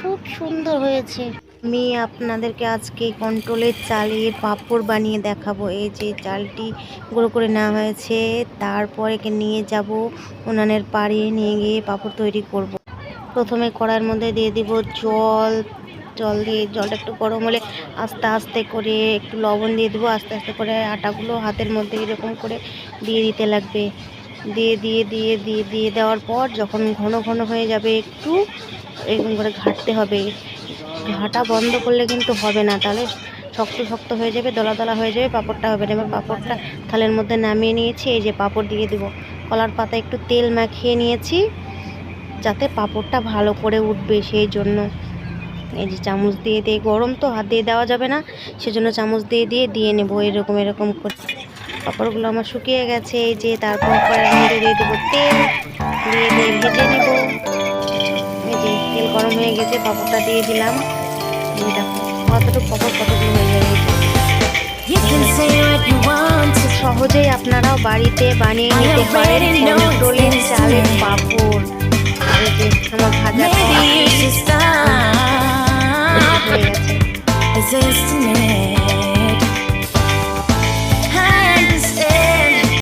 খুব সুন্দর হয়েছে। আমি আপনাদেরকে আজকে কন্ট্রোলের চালে পাঁপড় বানিয়ে দেখাবো। এই যে চালটি গুঁড়ো করে নেওয়া হয়েছে, তারপরে নিয়ে যাব উনানের পাড়ে নিয়ে গিয়ে পাঁপড় তৈরি করব। প্রথমে কড়ার মধ্যে দিয়ে দিব জল জল দিয়ে জলটা একটু গরম হলে আস্তে আস্তে করে একটু লবণ দিয়ে দেবো। আস্তে আস্তে করে আটাগুলো হাতের মধ্যে এরকম করে দিয়ে দিতে লাগবে। দিয়ে দিয়ে দিয়ে দিয়ে দিয়ে দেওয়ার পর যখন ঘন ঘন হয়ে যাবে একটু এরকম করে ঘাঁটতে হবে। ঘাঁটা বন্ধ করলে কিন্তু হবে না। তাহলে শক্ত শক্ত হয়ে যাবে, দলা দলা হয়ে যাবে, পাঁপড়টা হবে না। এবার পাঁপড়টা থালের মধ্যে নামিয়ে নিয়েছি, এই যে পাঁপড় দিয়ে দেবো। কলার পাতা একটু তেল মাখিয়ে নিয়েছি, যাতে পাঁপড়টা ভালো করে উঠবে সেই জন্য। এই যে চামচ দিয়ে দিয়ে, গরম তো হাত দিয়ে দেওয়া যাবে না, সেজন্য চামচ দিয়ে দিয়ে দিয়ে নেব, এরকম এরকম করে। পাঁপড়গুলো আমার শুকিয়ে গেছে, এই যে তারপর দিয়ে দেবো গেছে পাপড়টা দিয়ে দিলাম। কতটুকু দেখো কতটুকু পাঁপড় কতগুলো হয়ে to সহজেই আপনারাও বাড়িতে বানিয়ে নিতে পারেন চালের পাপড়। যে আমার ভাজা হয়ে গেছে.